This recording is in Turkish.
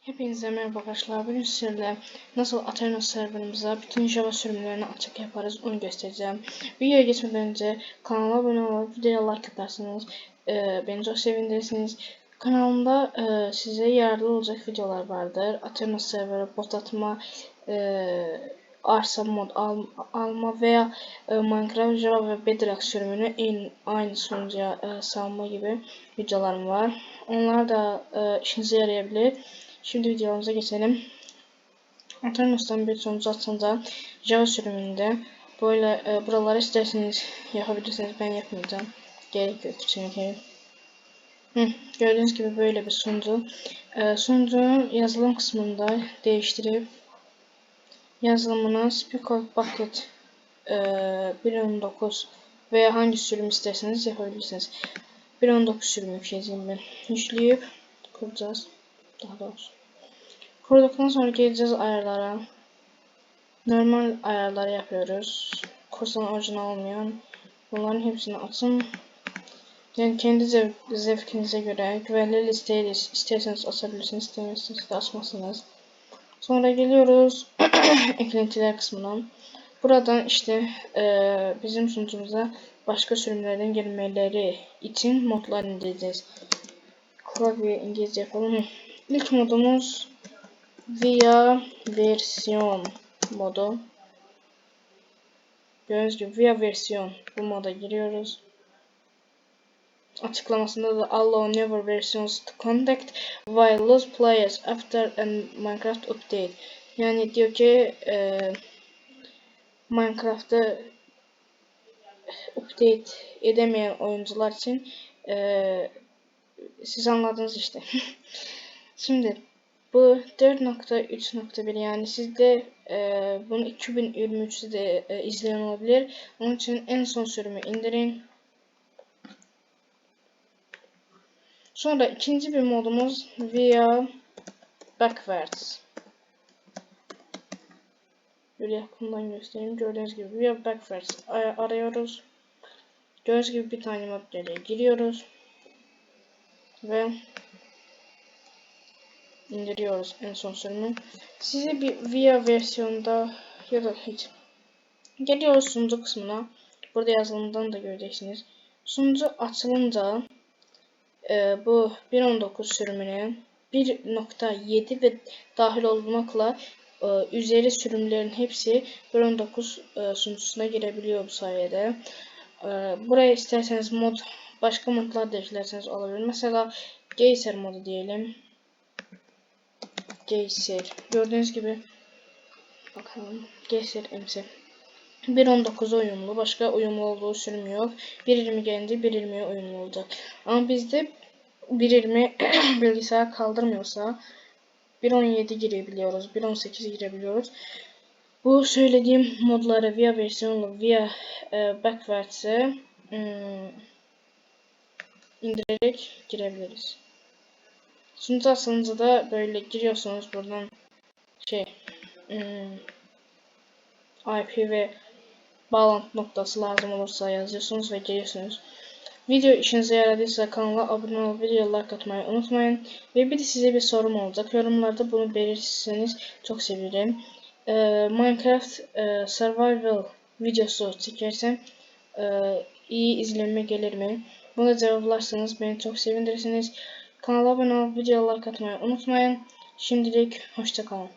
Hepinize merhaba arkadaşlar. Bugün sizlerle nasıl Athena serverımıza bütün Java sürümlerini açık yaparız onu göstereceğim. Videoya geçmeden önce kanala abone olup videoya like atarsanız e, beni çok sevindirirsiniz. Kanalımda e, size yararlı olacak videolar vardır. Athena server, bot atma, e, arsa mod al, alma veya e, Minecraft, Java ve Bedrock sürümünü en, aynı sunucuya e, salma gibi videolarım var. Onlar da e, işinize yarayabilir. Şimdi videomuza geçelim. Aternos'tan bir sonuç atsanıza Java sürümünde böyle e, buraları isterseniz yapabilirsiniz. Ben yapmayacağım. Gerek yok çünkü. Hı, gördüğünüz gibi böyle bir sunucu. E, sunucunun yazılım kısmında değiştirip yazılımına Speaker Bucket e, 1.19 veya hangi sürüm isterseniz yapabilirsiniz. 1.19 sürümü yükleyeceğim ben. Yükleyip kuracağız. Daha doğrusu. Kurduktan sonra geleceğiz ayarlara. Normal ayarları yapıyoruz. Kursan orijinal olmayan. Bunların hepsini atın. Yani kendi zev zevkinize göre güvenli listeyi isterseniz asabilirsiniz, istemezseniz de asmazsınız. Sonra geliyoruz eklentiler kısmına. Buradan işte e, bizim sunucumuza başka sürümlerden gelmeleri için modlar indireceğiz. Klavye İngilizce yapalım. İlk modumuz via versiyon modu. Gördüğünüz gibi via versiyon bu moda giriyoruz. Açıklamasında da allow never versions to contact while lose players after a Minecraft update. Yani diyor ki e, Minecraft'ta update edemeyen oyuncular için e, siz anladınız işte. Şimdi bu 4.3.1 yani sizde e, bunu 2023'te de e, izleyen olabilir. Onun için en son sürümü indirin. Sonra ikinci bir modumuz via backwards. Böyle yakından göstereyim. Gördüğünüz gibi via backwards arıyoruz. Gördüğünüz gibi bir tane mod giriyoruz. Ve indiriyoruz en son sürümü. Size bir via versiyonda ya da hiç. Geliyoruz sunucu kısmına. Burada yazılımdan da göreceksiniz. Sunucu açılınca e, bu 1.19 sürümüne 1.7 ve dahil olmakla e, üzeri sürümlerin hepsi 1.19 e, sunucusuna girebiliyor bu sayede. E, buraya isterseniz mod başka modlar da eklerseniz olabilir. Mesela Geyser modu diyelim. Geyser. Gördüğünüz gibi bakalım. Geyser MC. 1.19 uyumlu. Başka uyumlu olduğu sürüm yok. 1.20 gelince 1.20'ye uyumlu olacak. Ama bizde 1.20 bilgisayar kaldırmıyorsa 1.17 girebiliyoruz. 1.18 girebiliyoruz. Bu söylediğim modları via versiyonlu via e, backwards'e hmm, indirerek girebiliriz. Sunucu asılınca da böyle giriyorsunuz buradan şey hmm, IP ve bağlantı noktası lazım olursa yazıyorsunuz ve giriyorsunuz. Video işinize yaradıysa kanala abone olup videolar katmayı unutmayın. Ve bir de size bir sorum olacak. Yorumlarda bunu belirtirseniz çok sevinirim. Ee, Minecraft e, Survival videosu çekersem e, iyi izlenme gelir mi? Buna cevaplarsanız beni çok sevindirirsiniz. Kanala abone olup videolar katmayı unutmayın. Şimdilik hoşçakalın.